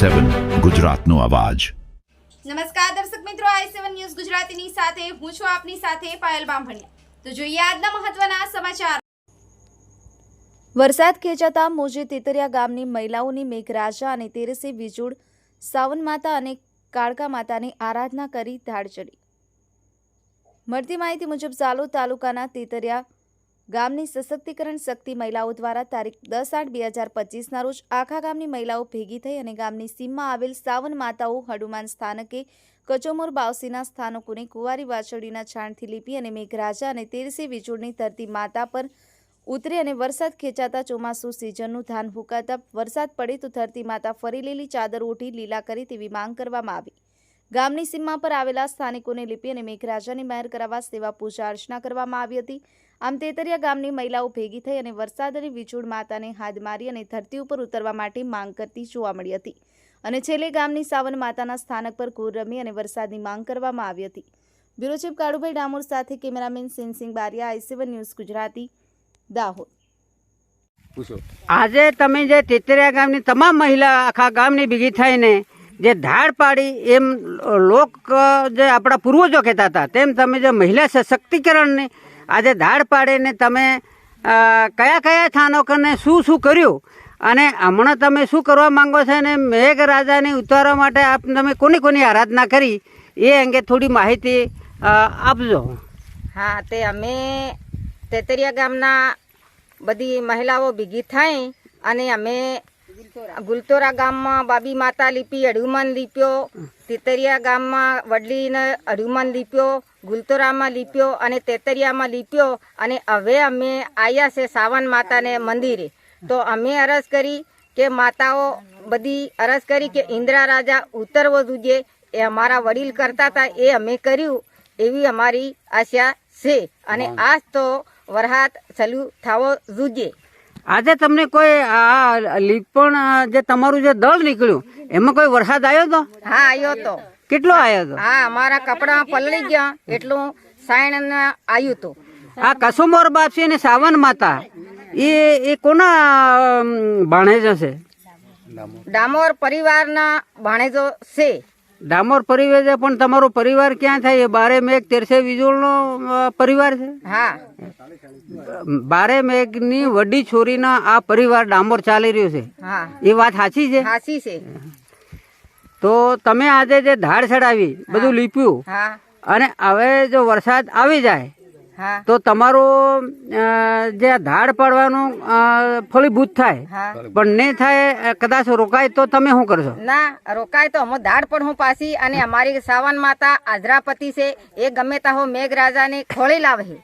સેવન ગુજરાતનો અવાજ. નમસ્કાર દર્શક મિત્રો, આઈ સેવન ન્યૂઝ ગુજરાતીની સાથે હું છું આપની સાથે પાયલ બામભણિયા. તો જોઈએ આજના મહત્વના સમાચાર. વરસાદ ખેંચાતા મોજે તેતરિયા ગામની મહિલાઓની મેઘરાજા અને તેરસે વિજુડ સાવન માતા અને કાળકા માતાની આરાધના કરી ધાડ ચડી મળતી માહિતી મુજબ ઝાલોદ તાલુકાના તેતરિયા ગામની સશક્તિકરણ શક્તિ મહિલાઓ દ્વારા તારીખ દસ આઠ બે હજાર પચીસના રોજ આખા ગામની મહિલાઓ ભેગી થઈ અને ગામની સીમમાં આવેલ સાવન માતાઓ હનુમાન સ્થાનકે કચોમોર બાવસીના સ્થાનકોને કુંવારી વાછડીના છાણથી લીપી અને મેઘરાજા અને તેરસી વિજોડની ધરતી માતા પર ઉતરી અને વરસાદ ખેંચાતા ચોમાસું સિઝનનું ધાન ફૂંકાતા વરસાદ પડે તો ધરતી માતા ફરી લીલી ચાદર ઓઢી લીલા કરે તેવી માંગ કરવામાં આવી. ગામની સીમા પર આવેલા સ્થાનિકોને લીપી અને મેઘરાજાની મહેર કરાવવા સેવા પૂજા અર્ચના કરવામાં આવી હતી. આમ તેતરિયા ગામની મહિલાઓ ભેગી થઈ અને વરસાદ અને વીજોડ માતાને હાથ મારી અને ધરતી ઉપર ઉતરવા માટે માંગ કરતી જોવા મળી હતી. અને છેલ્લે ગામની સાવન માતાના સ્થાનક પર કુર રમી અને વરસાદની માંગ કરવામાં આવી હતી. બ્યુરો ચીફ કાળુભાઈ ડામોર સાથે cameraman સિંહસિંહ Baria IC one news Gujarati Dahod. પૂછો. આજે તમે જે તેતરિયા ગામની તમામ મહિલા આખા ગામની ભેગી થઈને જે ધાડ પાડી એમ લોક જે આપણા પૂર્વજો કહેતા હતા તેમ તમે જે મહિલા સશક્તિકરણની આજે ધાડ પાડીને તમે કયા કયા સ્થાનકોને શું શું કર્યું? અને હમણાં તમે શું કરવા માંગો છો અને મેઘરાજાને ઉતારવા માટે આપ, તમે કોની કોની આરાધના કરી? એ અંગે થોડી માહિતી આપજો. હા, તે અમે તેતરિયા ગામના બધી મહિલાઓ ભેગી થઈ અને અમે ગુલતોરા ગામમાં બાબી માતા લીપી અડુમન લીપ્યો તેતરિયા ગામમાં વડલીને અઢુમન લીપ્યો ગુલતોરામાં લીપ્યો અને તેતરિયામાં લીપ્યો અને હવે અમે આવ્યા છે સાવન માતાને મંદિરે. તો અમે અરજ કરી કે માતાઓ બધી અરજ કરી કે ઇન્દ્રા રાજા ઉતરવો જોઈએ. એ અમારા વડીલ કરતા હતા એ અમે કર્યું. એવી અમારી આશા છે. અને આજ તો વરસાદ ચાલુ થવો જોઈએ. આજે તમને કોઈ આ લીપણ જે તમારું જે દળ નીકળ્યું એમાં કોઈ વરસાદ આવ્યો તો? હા આવ્યો તો. કેટલો આવ્યો તો? હા અમારા કપડાં પલળી ગયા એટલું સાયણ આવ્યું હતું. આ કસુમોર બાપસી અને સાવન માતા એ એ કોના ભાણેજો છે ડામોર પરિવારના ભાણેજો છે. ડામોર પરિવાર છે પણ તમારો પરિવાર ક્યાં થાય? એ બારે મેઘ તેરસે વિજોળનો પરિવાર છે? હા. બારે મેઘની વડી છોરીના આ પરિવાર ડામોર ચાલી રહ્યો છે. હા. એ વાત સાચી છે? સાચી છે. તો તમે આજે જે ધાડ ચડાવી બધું લીપ્યું અને હવે જો વરસાદ આવી જાય તો તમારો જે આ ધાડ પાડવાનું ફળીભૂત થાય. પણ નહીં થાય કદાચ રોકાય તો તમે શું કરશો? ના રોકાય તો અમે ધાડ પણ હું પાછી અને અમારી સાવન માતા આજરાપતિ છે એ ગમે તા હો મેઘરાજાને ખોળી લાવે છે.